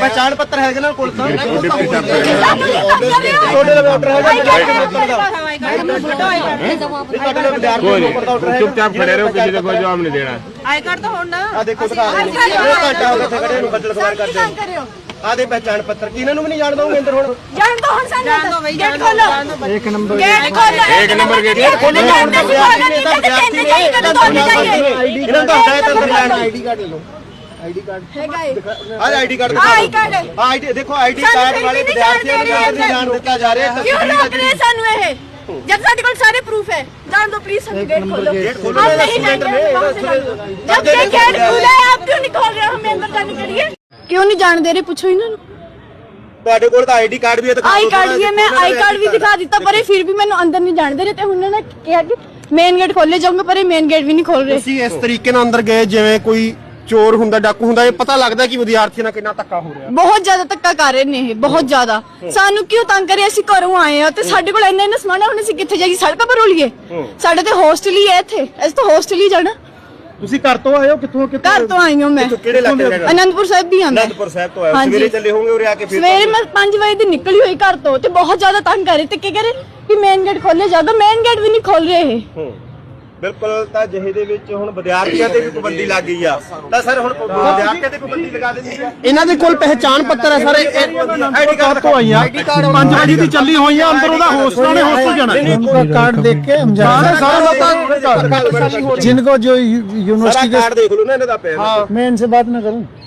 ਪਛਾਣ ਪੱਤਰ ਹੈਗੇ ਨਾ। ਕੋਲ ਤਾਂ ਤੁਹਾਡੇ ਦਾ ਆਰਡਰ ਹੈਗਾ ਚੁੱਪਚਾਪ ਖੜੇ ਰਹੋ ਕਿਸੇ ਦਾ ਕੋਈ ਜਵਾਬ ਨਹੀਂ ਦੇਣਾ ਆਈ ਕਾਰਡ ਤਾਂ ਹੁਣ ਨਾ ਆ ਦੇਖੋ ਦਿਖਾ ਰਹੇ ਨੇ ਇਹ ਘੰਟਾ ਹੋ ਗਿਆ ਇੱਥੇ ਖੜੇ ਨੂੰ ਬੱਦਲ ਸਵਾਰ ਕਰਦੇ ਆ ਦੇ ਪਹਿਚਾਣ ਪੱਤਰ ਕਿਹਨਾਂ ਨੂੰ ਵੀ ਨਹੀਂ ਜਾਣਦਾ ਉਹ ਅੰਦਰ ਹੁਣ ਜਾਣ ਦੋ ਬਈ ਗੇਟ ਖੋਲੋ ਇੱਕ ਨੰਬਰ ਗੇਟ ਖੋਲੋ ਇੱਕ ਨੰਬਰ ਗੇਟ ਖੋਲੋ ਜਾਣ ਦੋ ਵਿਦਿਆਰਥੀ ਨੇ ਤਾਂ ਵਿਦਿਆਰਥੀ ਇਹਨਾਂ ਦਾ ਹੁੰਦਾ ਹੈ ਤਾਂ ਸਰਕਾਰ ਆਈਡੀ ਕਾਰਡ ਲੈ ਲਓ ਹੈਗਾ ਏ ਆ ਆਈਡੀ ਕਾਰਡ ਆਈ ਕਾਰਡ ਆ ਆਈਡੀ ਦੇਖੋ ਆਈਡੀ ਸਾਨੂੰ ਕਾਰਡ ਫਿਰ ਵਾਲੇ ਵੀ ਨਹੀਂ ਵਿਦਿਆਰਥੀਆਂ ਨੂੰ ਜਾਣ ਦੇ ਨਹੀਂ ਜਾਣ ਦਿੱਤਾ ਜਾ ਰਿਹਾ ਕਿਉਂ ਰੋਕ ਰਹੇ ਸਾਨੂੰ ਇਹ ਜਦ ਸਾਡੇ ਕੋਲ ਸਾਰੇ ਪ੍ਰੂਫ ਹੈ ਜਾਣ ਦੋ प्लीज हम गेट खोलो गेट खोलो, आप मेरा नहीं स्टूडेंट जाएंगे में, वहाँ से मेरा जाओ। स्टूडेंट- जब ये गेट खुला है आप क्यों नहीं खोल रहे हो हमें अंदर जाने के लिए ਕਿਉਂ ਨਹੀਂ ਜਾਣ ਰਹੇ? ਪੁੱਛੋ ਇਹਨਾਂ ਨੂੰ। ਤੁਹਾਡੇ ਕੋਲ ਤਾਂ ਆਈਡੀ ਕਾਰਡ ਵੀ ਹੈ ਤਾਂ ਆਈ ਕਾਰਡ ਵੀ ਹੈ, ਮੈਂ ਆਈ ਕਾਰਡ ਵੀ ਦਿਖਾ ਦਿੱਤਾ ਪਰ ਇਹ ਫਿਰ ਵੀ ਮੈਨੂੰ ਅੰਦਰ ਨਹੀਂ ਜਾਣ ਰਹੇ ਤੇ ਉਹਨਾਂ ਨੇ ਕਿਹਾ ਕਿ ਮੇਨ ਗੇਟ ਖੋਲੇ ਜਾਊਂਗਾ ਪਰ ਇਹ ਮੇਨ ਗੇਟ ਵੀ ਨਹੀਂ ਖੋਲ ਰਹੇ। ਤੁਸੀਂ ਇਸ ਤਰੀਕੇ ਨਾਲ ਅੰਦਰ ਗਏ ਜਿਵੇਂ ਕੋਈ ਚੋਰ ਹੁੰਦਾ ਡਾਕੂ ਹੁੰਦਾ ਇਹ ਪਤਾ ਲੱਗਦਾ ਕਿ ਵਿਦਿਆਰਥੀਆਂ ਨਾਲ ਕਿੰਨਾ ਧੱਕਾ ਹੋ ਰਿਹਾ। ਬਹੁਤ ਜ਼ਿਆਦਾ ਧੱਕਾ ਕਰ ਰਹੇ ਨੇ ਇਹ ਬਹੁਤ ਜ਼ਿਆਦਾ। ਸਾਨੂੰ ਕਿਉਂ ਤੰਗ ਕਰਿਆ ਅਸੀਂ ਘਰੋਂ ਆਏ ਆ ਤੇ ਸਾਡੇ ਕੋਲ ਇੰਨਾ ਇੰਨਾ ਹੁਣ ਅਸੀਂ ਕਿੱਥੇ ਜਾਈਏ? ਸੜਕਾਂ ਪਰ ਰੋਲੀਏ। ਸਾਡੇ ਤੇ ਹੋਸਟਲ ਹੀ ਹੈ ਇੱਥੇ। ਅਸੀਂ ਤਾਂ ਹੋਸਟਲ ਹੀ ਜਾਣਾ। ਤੁਸੀਂ ਘਰ ਤੋਂ ਆਏ ਹੋ? ਕਿੱਥੋਂ ਕਿੱਥੋਂ ਘਰ ਤੋਂ ਆਈ ਹਾਂ ਮੈਂ। ਕਿੱਥੋਂ, ਕਿਹੜੇ ਇਲਾਕੇ ਦਾ ਅਨੰਦਪੁਰ ਸਾਹਿਬ ਦੀ ਹਾਂ ਮੈਂ। ਅਨੰਦਪੁਰ ਸਾਹਿਬ ਤੋਂ ਆਏ ਹੋ। ਹਾਂਜੀ। ਸਵੇਰੇ ਚੱਲੇ ਹੋਗੇ ਉਰੇ ਆ ਕੇ ਫਿਰ ਸਵੇਰੇ ਮੈਂ 5 ਵਜੇ ਦੀ ਨਿਕਲੀ ਹੋਈ ਘਰ ਤੋਂ ਤੇ ਬਹੁਤ ਜ਼ਿਆਦਾ ਤੰਗ ਕਰ ਰਹੇ। ਤੇ ਕੀ ਕਰੇ ਕਿ ਮੇਨ ਗੇਟ ਖੋਲੇ ਜਾਗਾ ਮੇਨ ਗੇਟ ਵੀ ਨਹੀਂ ਖੋਲ ਰਹੇ ਇਹ। ਹੂੰ। ਬਿਲਕੁਲ ਤਾਂ ਜਿਹੇ ਦੇ ਵਿੱਚ ਹੁਣ ਵਿਦਿਆਰਥੀਆਂ ਤੇ ਵੀ ਪਾਬੰਦੀ ਲੱਗ ਗਈ ਆ ਤਾਂ ਸਰ ਹੁਣ ਵਿਦਿਆਰਥੀਆਂ ਤੇ ਪਾਬੰਦੀ ਲਗਾ ਦਿੱਤੀ ਆ ਇਹਨਾਂ ਦੇ ਕੋਲ ਪਹਿਚਾਣ ਪੱਤਰ ਹੈ ਸਾਰੇ ਆਈਡੀ ਕਾਰਡ ਤੋਂ ਆਈਆਂ 5 ਵਜੇ ਦੀ ਚੱਲੀ ਹੋਈ ਆ ਅੰਦਰ ਉਹਦਾ ਹੋਸਟਲ ਨੇ ਹੋਸਟਲ ਜਾਣਾ उनका कार्ड देख के हम जा ਸਾਰੇ ਸਾਰੇ ਲੋਕਾਂ जिनको जो यू- ਸਾਰਾ यूनिवर्सिटी ਕਾਰਡ ਦੇਖ ਲਓ ਨਾ ਇਹਨਾਂ ਦਾ ਪਿਆ ਹੋਇਆ। के मैं इनसे बात ना करूं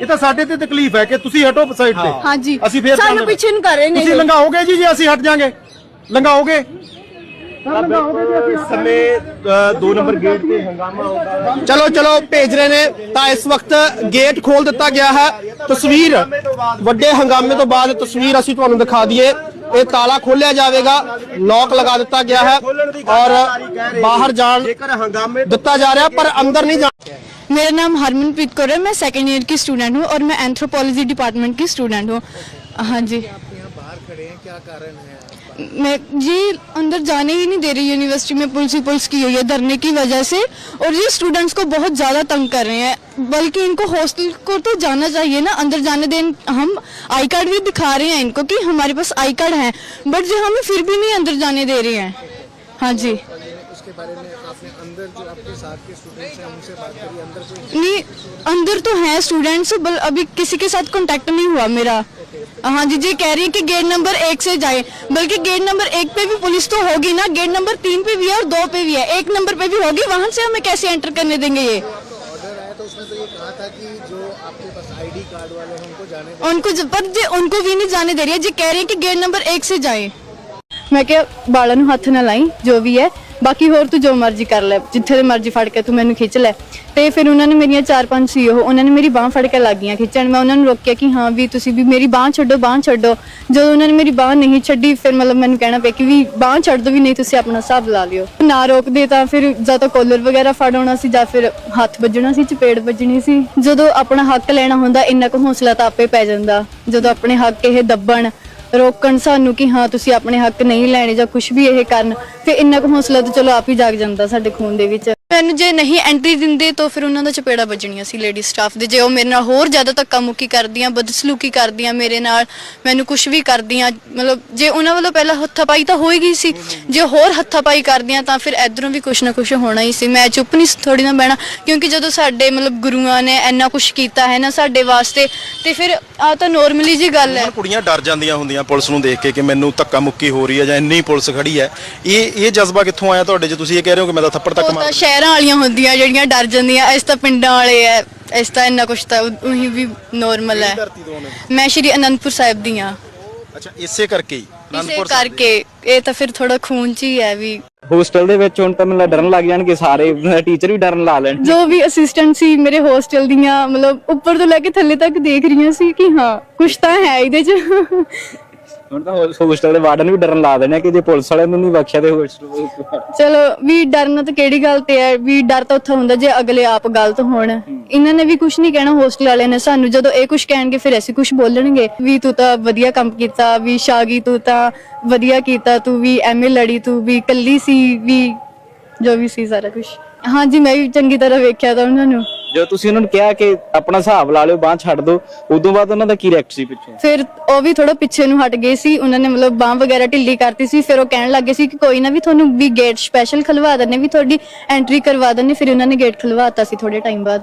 ਇਹ ਤਾਂ ਸਾਡੇ ਤੇ ਤਕਲੀਫ ਹੈ ਕਿ ਤੁਸੀਂ ਹਟੋ ਸਾਈਡ ਤੇ। ਹਾਂਜੀ। ਅਸੀਂ ਫਿਰ ਸਾਨੂੰ। ਪਿੱਛੇ ਨੂੰ ਕਰ ਰਹੇ ਨੇ ਤੁਸੀਂ ਇਹ। ਲੰਘਾਓਗੇ ਜੀ ਜੇ ਅਸੀਂ ਹਟ ਜਾਾਂਗੇ? ਲੰਘਾਓਗੇ? ਸਮੇਂ 2 ਨੰਬਰ ਗੇਟ ਤੇ ਹੰਗਾਮਾ ਹੋਗਾ ਚਲੋ ਚਲੋ ਭੇਜ ਰਹੇ ਨੇ। ਤਾਂ ਇਸ ਵਕਤ ਗੇਟ ਖੋਲ ਦਿੱਤਾ ਗਿਆ ਹੈ। ਤਸਵੀਰ ਵੱਡੇ ਹੰਗਾਮੇ ਤੋਂ ਬਾਅਦ ਤਸਵੀਰ ਅਸੀਂ ਤੁਹਾਨੂੰ ਦਿਖਾ ਦਈਏ। ਇਹ ਤਾਲਾ ਖੋਲਿਆ ਜਾਵੇਗਾ। ਲੌਕ ਲਗਾ ਦਿੱਤਾ ਗਿਆ ਹੈ। ਔਰ ਬਾਹਰ ਜਾਣ ਜੇਕਰ ਹੰਗਾਮੇ ਦਿੱਤਾ ਜਾ ਰਿਹਾ ਪਰ ਅੰਦਰ ਨਹੀਂ ਜਾਣ। मेरा नाम हरमनप्रीत कौर है। मैं सेकेंड ईयर की स्टूडेंट हूँ और मैं एंथ्रोपोलॉजी डिपार्टमेंट की स्टूडेंट हूँ। हाँ जी। मैं जी अंदर जाने ही नहीं दे रही यूनिवर्सिटी में पुलिस ही पुलिस की हुई है धरने की वजह से। और ये स्टूडेंट्स को बहुत ज़्यादा तंग कर रहे हैं। बल्कि इनको हॉस्टल को तो जाना चाहिए ना अंदर जाने दें हम आई कार्ड भी दिखा रहे हैं इनको कि हमारे पास आई कार्ड है। बट जो हमें फिर भी नहीं अंदर जाने दे रहे हैं। हाँ जी। नहीं अंदर तो है स्टूडेंट्स बल अभी किसी के साथ कांटेक्ट नहीं हुआ मेरा हाँ जी जी कह रही है कि गेट नंबर एक से जाए बल्कि गेट नंबर एक पे भी पुलिस तो होगी ना गेट नंबर तीन पे भी है और दो पे भी है एक नंबर पे भी होगी वहां से हमें कैसे एंटर करने देंगे ये उनको ज- पर जी उनको भी नहीं जाने दे रही है जी कह रही है कि गेट नंबर एक से जाए ਮੈਂ ਕਿਹਾ ਬਾਲਾਂ ਨੂੰ ਹੱਥ ਨਾ ਲਾਈ ਜੋ ਵੀ ਹੈ ਬਾਕੀ ਹੋਰ ਤੂੰ ਜੋ ਮਰਜ਼ੀ ਕਰ ਲੈ, ਜਿੱਥੇ ਦੇ ਮਰਜ਼ੀ ਫੜ ਕੇ ਤੂੰ ਮੈਨੂੰ ਖਿੱਚ ਲੈ। ਤੇ ਫਿਰ ਉਹਨਾਂ ਨੇ ਮੇਰੀਆਂ ਚਾਰ ਪੰਜ ਸੀ ਉਹ, ਉਹਨਾਂ ਨੇ ਮੇਰੀ ਬਾਹ ਫੜ ਕੇ ਲੱਗੀਆਂ ਖਿੱਚਣ। ਮੈਂ ਉਹਨਾਂ ਨੂੰ ਰੋਕਿਆ ਕਿ ਹਾਂ ਵੀ ਤੁਸੀਂ ਵੀ ਮੇਰੀ ਬਾਹ ਛੱਡੋ ਬਾਹ ਛੱਡੋ। ਜਦੋਂ ਉਹਨਾਂ ਨੇ ਮੇਰੀ ਬਾਹ ਨਹੀਂ ਛੱਡੀ, ਫਿਰ ਮਤਲਬ ਮੈਨੂੰ ਕਹਿਣਾ ਪਿਆ ਕਿ ਵੀ ਬਾਹ ਛੱਡ ਦੋ ਵੀ ਨਹੀਂ, ਤੁਸੀਂ ਆਪਣਾ ਹਿਸਾਬ ਲਾ ਲਿਓ। ਨਾ ਰੋਕਦੇ ਤਾਂ ਫਿਰ ਜਾਂ ਤਾਂ ਕੋਲਰ ਵਗੈਰਾ ਫੜ ਆਉਣਾ ਸੀ ਜਾਂ ਫਿਰ ਹੱਥ ਵੱਜਣਾ ਸੀ, ਚਪੇੜ ਵੱਜਣੀ ਸੀ। ਜਦੋਂ ਆਪਣਾ ਹੱਕ ਲੈਣਾ ਹੁੰਦਾ, ਇੰਨਾ ਕੁ ਹੌਸਲਾ ਤਾਂ ਆਪੇ ਪੈ ਜਾਂਦਾ। ਜਦੋਂ ਆਪਣੇ ਹੱਕ ਇਹ ਦੱਬਣ ਰੋਕਣ ਸਾਨੂੰ ਕਿ ਹਾਂ, ਤੁਸੀਂ ਆਪਣੇ ਹੱਕ ਨਹੀਂ ਲੈਣੇ ਜਾਂ ਕੁਝ ਵੀ ਇਹ ਕਰਨ ਫਿਰ ਇੰਨਾ ਕੁ ਹੌਸਲਾ ਤਾਂ ਚਲੋ ਆਪ ਹੀ ਜਾਗ ਜਾਂਦਾ ਸਾਡੇ ਖੂਨ ਦੇ ਵਿੱਚ। ਮੈਨੂੰ ਜੇ ਨਹੀਂ ਐਂਟਰੀ ਦਿੰਦੇ ਤਾਂ ਫਿਰ ਉਹਨਾਂ ਦਾ ਚਪੇੜਾ ਵੱਜਣੀਆਂ ਸੀ ਲੇਡੀ ਸਟਾਫ ਦੇ। ਜੇ ਉਹ ਮੇਰੇ ਨਾਲ ਹੋਰ ਜ਼ਿਆਦਾ ਧੱਕਾ ਮੁੱਕੀ ਕਰਦੀਆਂ, ਬਦਸਲੂਕੀ ਕਰਦੀਆਂ ਮੇਰੇ ਨਾਲ, ਮੈਨੂੰ ਕੁਝ ਵੀ ਕਰਦੀਆਂ, ਮਤਲਬ ਜੇ ਉਹਨਾਂ ਵੱਲੋਂ ਪਹਿਲਾਂ ਹੱਥਾਪਾਈ ਤਾਂ ਹੋਈ ਗਈ ਸੀ। ਜੇ ਹੋਰ ਹੱਥਾਪਾਈ ਕਰਦੀਆਂ ਤਾਂ ਫਿਰ ਇਧਰੋਂ ਵੀ ਕੁਝ ਨਾ ਕੁਝ ਹੋਣਾ ਹੀ ਸੀ। ਮੈਂ ਚੁੱਪ ਨਹੀਂ ਥੋੜੀ ਨਾ ਬਹਿਣਾ, ਕਿਉਂਕਿ ਜਦੋਂ ਸਾਡੇ ਮਤਲਬ ਗੁਰੂਆਂ ਨੇ ਇੰਨਾ ਕੁਝ ਕੀਤਾ ਹੈ ਨਾ ਸਾਡੇ ਵਾਸਤੇ, ਤੇ ਫਿਰ ਆ ਤਾਂ ਨੋਰਮਲੀ ਜੀ ਗੱਲ ਹੈ। ਹੁਣ ਕੁੜੀਆਂ ਡਰ ਜਾਂਦੀਆਂ ਹੁੰਦੀਆਂ ਪੁਲਿਸ ਨੂੰ ਦੇਖ ਕੇ ਕਿ ਮੈਨੂੰ ਧੱਕਾ ਮੁੱਕੀ ਹੋ ਰਹੀ ਹੈ ਜਾਂ ਇੰਨੀ ਪੁਲਿਸ ਖੜੀ ਹੈ। ਇਹ ਇਹ ਜਜ਼ਬਾ ਕਿੱਥੋਂ ਆਇਆ ਤੁਹਾਡੇ 'ਚ? ਤੁਸੀਂ ਇਹ ਕਹਿ ਰਹੇ ਹੋ ਕਿ ਮੈਂ ਤਾਂ ਥੱਪੜ ਤੱਕ ਉਹ ਤਾਂ ਸ਼ਹਿਰਾਂ ਵਾਲੀਆਂ ਹੁੰਦੀਆਂ ਜਿਹੜੀਆਂ ਡਰ ਜਾਂਦੀਆਂ ਇਸ ਤਾਂ ਪਿੰਡਾਂ ਵਾਲੇ ਐ ਇਸ ਤਾਂ ਇੰਨਾ ਕੁਛ ਤਾਂ ਉਹੀ ਵੀ ਨੋਰਮਲ ਹੈ। ਧਰਤੀ ਤੋਂ ਆਉਂਦੇ ਮੈਂ ਸ਼੍ਰੀ ਅਨੰਦਪੁਰ ਸਾਹਿਬ ਦੀ ਹਾਂ। ਅੱਛਾ ਇਸੇ ਕਰਕੇ ਹੀ ਇਸੇ ਕਰਕੇ ਇਹ ਤਾਂ ਫਿਰ ਥੋੜਾ ਖੂਨ ਚ ਹੀ ਹੈ ਵੀ ਹੋਸਟਲ ਦੇ ਵਿੱਚ ਹੁਣ ਤਾਂ ਮੈਨੂੰ ਡਰਨ ਲੱਗ ਜਾਣਗੇ ਸਾਰੇ। ਟੀਚਰ ਵੀ ਡਰਨ ਲਾ ਲੈਣ ਜੋ ਵੀ ਅਸਿਸਟੈਂਟ ਸੀ ਮੇਰੇ ਹੋਸਟਲ ਦੀਆਂ, ਮਤਲਬ ਉੱਪਰ ਤੋਂ ਲੈ ਕੇ ਥੱਲੇ ਤੱਕ ਦੇਖ ਰਹੀਆਂ ਸੀ ਕਿ ਹਾਂ ਕੁਝ ਤਾਂ ਹੈ ਇਹਦੇ 'ਚ। ਹੁਣ ਤਾਂ ਹੋਸਟਲ ਦੇ ਵਾਰਡਨ ਵੀ ਡਰਨ ਲਾ ਦੇਣੇ ਕਿ ਜੇ ਪੁਲਿਸ ਵਾਲਿਆਂ ਨੂੰ ਨਹੀਂ ਬਖਸ਼ਿਆ ਤੇ ਹੋਸਟਲ ਚਲੋ, ਵੀ ਡਰਨਾ ਤਾਂ ਕਿਹੜੀ ਗੱਲ ਤੇ ਹੈ? ਵੀ ਡਰ ਤਾਂ ਉੱਥੇ ਹੁੰਦਾ ਜੇ ਅਗਲੇ ਆਪ ਗਲਤ ਹੋਣ। ਇਹਨਾਂ ਨੇ ਵੀ ਕੁਝ ਨਹੀਂ ਕਹਿਣਾ ਹੋਸਟਲ ਵਾਲਿਆਂ ਨੇ ਸਾਨੂੰ। ਜਦੋਂ ਇਹ ਕੁਝ ਕਹਿਣਗੇ, ਫਿਰ ਅਸੀਂ ਕੁਝ ਬੋਲਣਗੇ। ਵੀ ਤੂੰ ਤਾਂ ਵਧੀਆ ਕੰਮ ਕੀਤਾ, ਵੀ ਸ਼ਾਗੀ ਤੂੰ ਤਾਂ ਵਧੀਆ ਕੀਤਾ, ਤੂੰ ਵੀ ਐਮਏ ਲੜੀ, ਤੂੰ ਵੀ ਕੱਲੀ ਸੀ, ਵੀ ਜੋ ਵੀ ਸੀ ਸਾਰਾ ਕੁਝ ਹਾਂਜੀ, ਮੈਂ ਵੀ ਚੰਗੀ ਤਰ੍ਹਾਂ ਵੇਖਿਆ ਤਾਂ ਉਹਨਾਂ ਨੂੰ। ਜਦੋਂ ਤੁਸੀਂ ਉਹਨਾਂ ਨੂੰ ਕਿਹਾ ਕਿ ਆਪਣਾ ਹਿਸਾਬ ਲਾ ਲਿਓ, ਬਾਹ ਛੱਡ ਦਿਓ, ਉਦੋਂ ਬਾਅਦ ਉਹਨਾਂ ਦਾ ਕੀ ਰਿਐਕਟ ਸੀ ਪਿੱਛੋਂ? ਫਿਰ ਉਹ ਵੀ ਥੋੜਾ ਪਿੱਛੇ ਨੂੰ ਹਟ ਗਏ ਸੀ, ਉਹਨਾਂ ਨੇ ਮਤਲਬ ਬਾਹ ਵਗੈਰਾ ਢਿੱਲੀ ਕਰਤੀ ਸੀ, ਫਿਰ ਉਹ ਕਹਿਣ ਲੱਗੇ ਸੀ ਕਿ ਕੋਈ ਨਾ ਵੀ ਤੁਹਾਨੂੰ ਵੀ ਗੇਟ ਸਪੈਸ਼ਲ ਖਲਵਾ ਦਿੰਨੇ ਵੀ ਤੁਹਾਡੀ ਐਂਟਰੀ ਕਰਵਾ ਦਿੰਨੇ ਫਿਰ ਉਹਨਾਂ ਨੇ ਗੇਟ ਖਲਵਾਤਾ ਸੀ ਥੋੜੇ ਟਾਈਮ ਬਾਅਦ।